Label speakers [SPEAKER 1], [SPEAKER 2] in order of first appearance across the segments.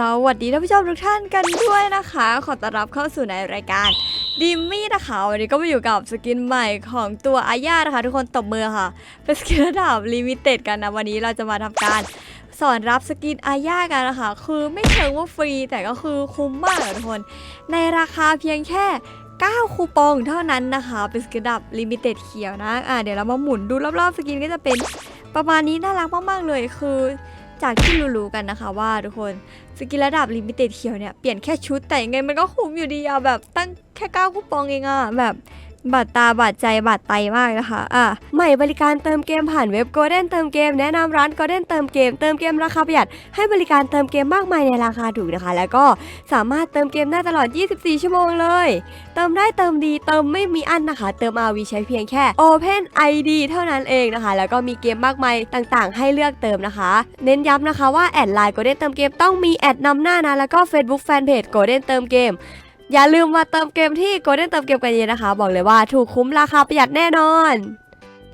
[SPEAKER 1] สวัสดีท่านผู้ชมทุกท่านกันด้วยนะคะ ขอต้อนรับเข้าสู่ในรายการดิมมี่นะคะวันนี้ก็มาอยู่กับสกินใหม่ของตัวอาญานะคะ ทุกคนตบมือค่ะ เป็นสกินระดับลิมิเต็ดกันนะ วันนี้เราจะมาทำการสอนรับสกินอาญากันนะคะ คือไม่เชิงว่าฟรีแต่ก็คือคุ้มมากเลยทุกคน ในราคาเพียงแค่ 9 คูปองเท่านั้นนะคะ เป็นสกินดับลิมิเต็ดเขียวนะอ่าเดี๋ยวเรามาหมุนดูรอบๆสกินก็จะเป็นประมาณนี้น่ารักมากๆเลยคือจากที่รู้ๆกันนะคะว่าทุกคนสกินระดับลิมิเต็ดเขียวเนี่ยเปลี่ยนแค่ชุดแต่ยังไงมันก็คุ้มอยู่ดีอะแบบตั้งแค่9คูปองเองอะแบบ บาดตาบาดใจบาดไตมากนะคะ อะ ใหม่บริการเติมเกมผ่านเว็บ Golden เติมเกมแนะนำร้าน Golden เติมเกมเติมเกมราคาประหยัด ให้บริการเติมเกมมากมายในราคาถูกนะคะ แล้วก็สามารถเติมเกมได้ตลอด 24 ชั่วโมงเลย เติมได้เติมดีเติมไม่มีอันนะคะ เติม RV ใช้เพียงแค่ Open ID เท่านั้นเองนะคะ แล้วก็มีเกมมากมายต่างๆ ให้เลือกเติมนะคะ เน้นย้ำนะคะว่าแอดไลน์ Golden เติมเกมต้องมีแอดนำหน้านะแล้วก็ Facebook Fanpage Golden เติมเกม อย่าลืมมาเติมเกมที่ Golden เติมเกมกันเยอะนะคะ บอกเลยว่าถูกคุ้มราคาประหยัดแน่นอน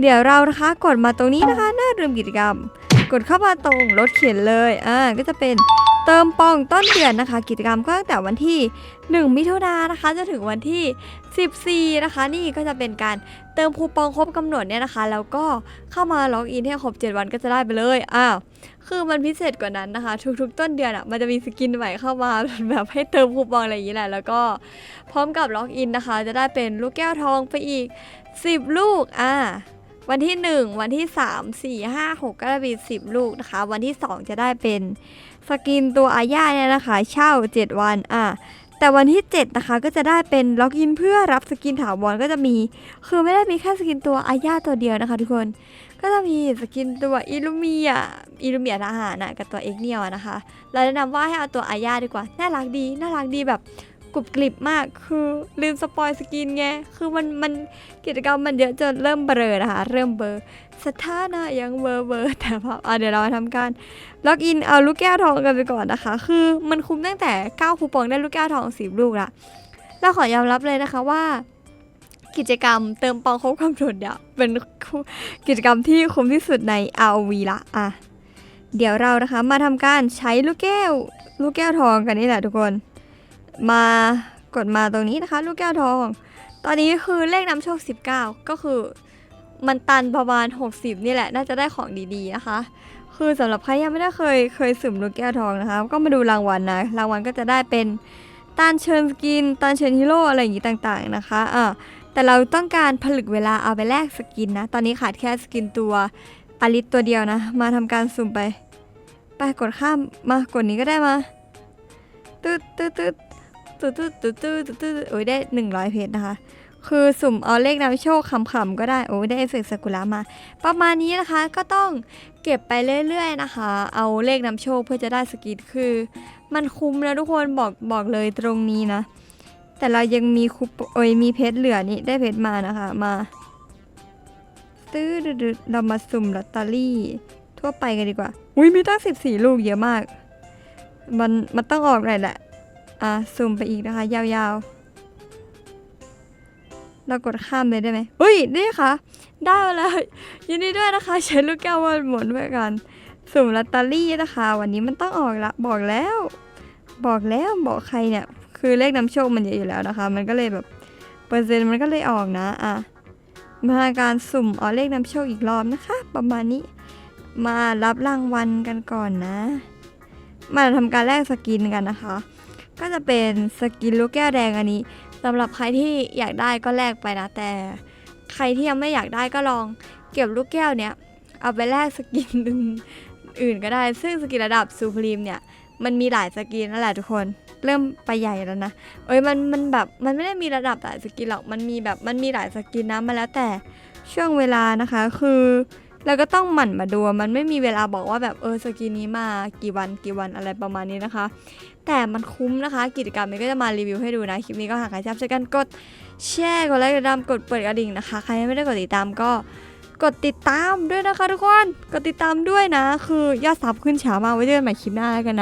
[SPEAKER 1] เดี๋ยวเรานะคะกดมาตรงนี้นะคะ หน้าเริ่มกิจกรรม กดเข้ามาตรงรถเขียนเลยอ่าก็จะเป็นเติมปองต้นเดือนนะคะ กิจกรรมก็ตั้งแต่วันที่ 1 มิถุนายนนะคะจนถึงวันที่ 14 นะคะ นี่ก็จะเป็นการเติมคูปองครบกำหนดเนี่ยนะคะ แล้วก็เข้ามาล็อกอินให้ครบ 7 วันก็จะได้ไปเลยอ้าวคือมันพิเศษกว่านั้นนะคะ ทุกๆ ต้นเดือนอะมันจะมีสกินใหม่เข้ามาแบบให้เติมคูปองอะไรอย่างนี้แหละแล้วก็พร้อมกับล็อกอินนะคะ จะได้เป็นลูกแก้วทองไปอีก 10 ลูกอ่า วันที่ 1 วันที่ 3 4 5 6 ก็จะมี10 ลูกนะคะ วันที่ 2 จะได้เป็นสกินตัวอาญาเนี่ยนะคะ เช่า 7 วันอะแต่วันที่ 7 นะคะก็จะได้เป็นล็อกอินเพื่อรับสกินถาวรก็จะมี คือไม่ได้มีแค่สกินตัวอาญาตัวเดียวนะคะ ทุกคนก็จะมีสกินตัวอิลูเมียอิลูเมียทหารนะกับตัวเอ็กเนียวนะคะ เราแนะนำว่าให้เอาตัวอาญาดีกว่า น่ารักดี น่ารักดีแบบ กรุบกริบมากคือลืมสปอยสกินไงคือมันมันกิจกรรมมันเยอะจนเริ่มเบลอนะคะ เริ่มเบลอสถานะยังเบลอเบลอแต่พออเดี๋ยวเรามาทำการล็อกอินเอาลูกแก้วทองกันไปก่อนนะคะ คือมันคุ้มตั้งแต่9คูปองได้ลูกแก้วทอง10ลูกละเราขอยอมรับเลยนะคะว่ากิจกรรมเติมปองครบกำหนดเนี่ยเป็นกิจกรรมที่คุ้มที่สุดใน RV ละอะเดี๋ยวเรานะคะมาทำการใช้ลูกแก้ว ลูกแก้วทองกันนี่แหละทุกคน มากดมาตรงนี้นะคะ ลูกแก้วทอง ตอนนี้คือเลขนำโชค 19 ก็คือ มันตันประมาณ 60 นี่แหละ น่าจะได้ของดีๆนะคะ คือสำหรับใครยังไม่ได้เคยเคยสุ่มลูกแก้วทองนะคะ ก็มาดูรางวัลนะ รางวัลก็จะได้เป็นตานเชิญสกินตานเชิญฮีโร่อะไรอย่างนี้ต่างๆนะคะอ่าแต่เราต้องการผลึกเวลาเอาไปแลกสกินนะ ตอนนี้ขาดแค่สกินตัวอลิสตัวเดียวนะ มาทำการสุ่มไป ไปกดข้ามมากดนี้ก็ได้มาตึ๊ดตึ๊ดตึ๊ด ตึ๊ดตึ๊ดตึ๊ดตึ๊ดตึ๊ดตึ๊ดโอ้ยได้ 100 เพชรนะคะ คือสุ่มเอาเลขนำโชคคำๆก็ได้ โอ้ยได้เอฟเฟกต์ซากุระมา ประมาณนี้นะคะก็ต้องเก็บไปเรื่อยๆนะคะ เอาเลขนำโชคเพื่อจะได้สกินคือ มันคุ้มนะทุกคนบอกบอกเลยตรงนี้นะ แต่เรายังมีคูปโอ้ยมีเพชรเหลือนี่ได้เพชรมานะคะมาตื้อเรามาสุ่มลอตเตอรี่ทั่วไปกันดีกว่า อุ้ยมีตั้ง 14 ลูกเยอะมาก มันมันต้องออกหน่อยแหละ อะสุ่มไปอีกนะคะ ยาวๆ เรากดข้ามเลยได้ไหมอุ้ย นี่ค่ะ ได้มาแล้ว ยินดีด้วยนะคะ ใช้ลูกแก้ววนหมุนไปกัน สุ่มลอตเตอรี่นะคะ วันนี้มันต้องออกละ บอกแล้ว บอกแล้ว บอกใครเนี่ย คือเลขนำโชคมันเยอะอยู่แล้วนะคะ มันก็เลยแบบ เปอร์เซ็นต์มันก็เลยออกนะ อะ มาการสุ่มเอาเลขนำโชคอีกรอบนะคะ ประมาณนี้ มารับรางวัลกันก่อนนะ มาทำการแลกสกินกันนะคะ ก็จะเป็นสกินลูกแก้วแดงอันนี้สำหรับใครที่อยากได้ก็แลกไปนะ แต่ใครที่ยังไม่อยากได้ก็ลองเก็บลูกแก้วเนี้ยเอาไปแลกสกินอื่นก็ได้ ซึ่งสกินระดับซูพรีมเนี่ยมันมีหลายสกินนั่นแหละทุกคนเริ่มไปใหญ่แล้วนะเอ้ยมันมันแบบมันไม่ได้มีระดับหลายสกินหรอกมันมีแบบมันมีหลายสกินนะมาแล้วแต่ช่วงเวลานะคะ คือ แล้วก็ต้องหมั่นมาดูมันไม่มีเวลาบอกว่าแบบเออสกินนี้มากี่วันกี่วันอะไรประมาณนี้นะคะ แต่มันคุ้มนะคะ กิจกรรมนี้ก็จะมารีวิวให้ดูนะ คลิปนี้ก็หากใครชอบช่วยกันกดแชร์กดไลค์กดดามกดเปิดกระดิ่งนะคะ ใครยังไม่ได้กดติดตามก็กดติดตามด้วยนะคะทุกคน กดติดตามด้วยนะ คือยอดซับขึ้นช้ามากไว้เจอกันใหม่คลิปหน้าแล้วกันนะ